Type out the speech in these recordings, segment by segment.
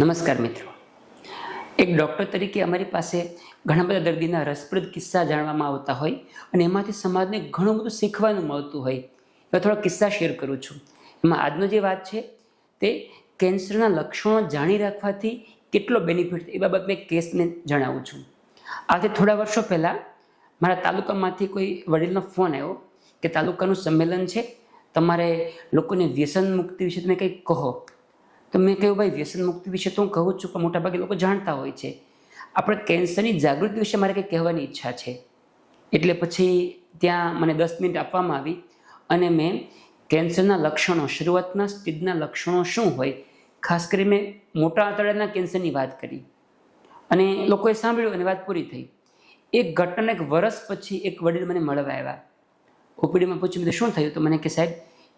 નમસ્કાર મિત્રો. એક ડૉક્ટર તરીકે અમારી પાસે ઘણા બધા દર્દીના રસપ્રદ કિસ્સા જાણવામાં આવતા હોય અને એમાંથી સમાજને ઘણું બધું શીખવાનું મળતું હોય. એવા થોડા કિસ્સા શેર કરું છું. એમાં આજનો જે વાત છે તે કેન્સરના લક્ષણો જાણી રાખવાથી કેટલો બેનિફિટ એ બાબત મેં કેસને જણાવું છું. આજે થોડા વર્ષો પહેલાં મારા તાલુકામાંથી કોઈ વડીલનો ફોન આવ્યો કે તાલુકાનું સંમેલન છે. તમારે લોકોને વ્યસન મુક્તિ વિશે તમે કંઈક કહો. તો મેં કહ્યું, ભાઈ, વ્યસન મુક્તિ વિશે તો હું કહું જ છું, પણ મોટાભાગે લોકો જાણતા હોય છે. આપણે કેન્સરની જાગૃતિ વિશે મારે કંઈ કહેવાની ઈચ્છા છે. એટલે પછી ત્યાં મને દસ મિનિટ આપવામાં આવી અને મેં કેન્સરના લક્ષણો, શરૂઆતના સ્ટેજના લક્ષણો શું હોય, ખાસ કરી મેં મોટા આંતરડાના કેન્સરની વાત કરી. અને લોકોએ સાંભળ્યું અને વાત પૂરી થઈ. એક ઘટના એક વર્ષ પછી એક વડીલ મને મળવા આવ્યા. ઓપીડીમાં પૂછ્યું, મેં શું થયું? તો મને કે, સાહેબ,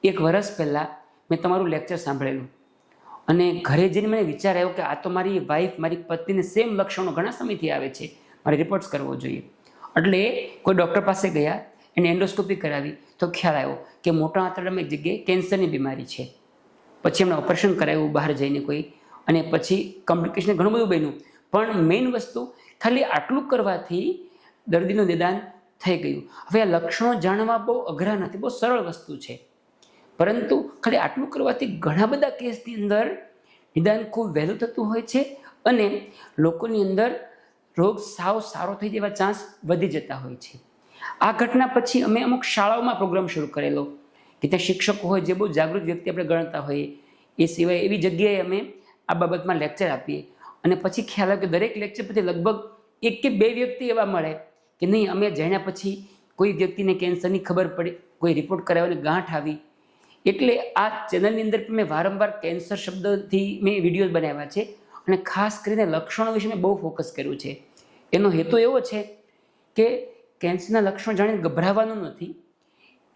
એક વર્ષ પહેલાં મેં તમારું લેક્ચર સાંભળેલું. અને ઘરે જઈને મને વિચાર આવ્યો કે આ તો મારી વાઈફ મારી પત્નીને સેમ લક્ષણો ઘણા સમયથી આવે છે. મારે રિપોર્ટ્સ કરવો જોઈએ. એટલે કોઈ ડૉક્ટર પાસે ગયા, એને એન્ડોસ્કોપી કરાવી, તો ખ્યાલ આવ્યો કે મોટા આંતરડામાં એક જગ્યાએ કેન્સરની બીમારી છે. પછી એમણે ઓપરેશન કરાવ્યું બહાર જઈને કોઈ, અને પછી કોમ્પ્લિકેશન ઘણું બધું બન્યું. પણ મેઇન વસ્તુ ખાલી આટલું કરવાથી દર્દીનું નિદાન થઈ ગયું. હવે આ લક્ષણો જાણવા બહુ અઘરા નથી, બહુ સરળ વસ્તુ છે. પરંતુ ખાલી આટલું કરવાથી ઘણા બધા કેસની અંદર નિદાન ખૂબ વહેલું થતું હોય છે અને લોકોની અંદર રોગ સાવ સારો થઈ જેવા ચાન્સ વધી જતા હોય છે. આ ઘટના પછી અમે અમુક શાળાઓમાં પ્રોગ્રામ શરૂ કરેલો કે ત્યાં શિક્ષકો હોય જે બહુ જાગૃત વ્યક્તિ આપણે ગણતા હોઈએ, એ સિવાય એવી જગ્યાએ અમે આ બાબતમાં લેક્ચર આપીએ. અને પછી ખ્યાલ આવે કે દરેક લેક્ચર પછી લગભગ એક કે બે વ્યક્તિ એવા મળે કે નહીં, અમે જાણ્યા પછી કોઈ વ્યક્તિને કેન્સરની ખબર પડી, કોઈ રિપોર્ટ કરાવવાની ગાંઠ આવી એટલે આ ચેનલની અંદર મેં વારંવાર કેન્સર શબ્દથી મેં વીડિયો બનાવ્યા છે અને ખાસ કરીને લક્ષણો વિશે મેં બહુ ફોકસ કર્યું છે. એનો હેતુ એવો છે કે કેન્સરના લક્ષણો જાણીને ગભરાવાનું નથી.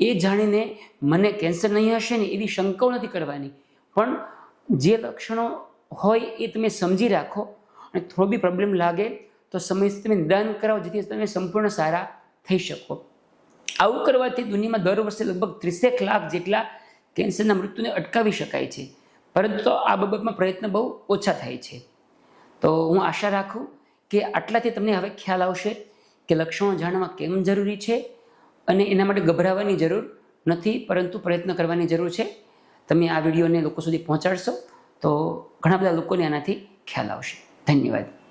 એ જાણીને મને કેન્સર નહીં હશે ને એવી શંકાઓ નથી કરવાની. પણ જે લક્ષણો હોય એ તમે સમજી રાખો અને થોડો બી પ્રોબ્લેમ લાગે તો સમયસર તમે નિદાન કરાવો જેથી તમે સંપૂર્ણ સારા થઈ શકો. આવું કરવાથી દુનિયામાં દર વર્ષે લગભગ ત્રીસેક લાખ જેટલા કેન્સરના મૃત્યુને અટકાવી શકાય છે. પરંતુ આ બાબતમાં પ્રયત્ન બહુ ઓછા થાય છે. તો હું આશા રાખું કે આટલાથી તમને હવે ખ્યાલ આવશે કે લક્ષણો જાણવા કેમ જરૂરી છે અને એના માટે ગભરાવાની જરૂર નથી, પરંતુ પ્રયત્ન કરવાની જરૂર છે. તમે આ વિડીયોને લોકો સુધી પહોંચાડશો તો ઘણા બધા લોકોને આનાથી ખ્યાલ આવશે. ધન્યવાદ.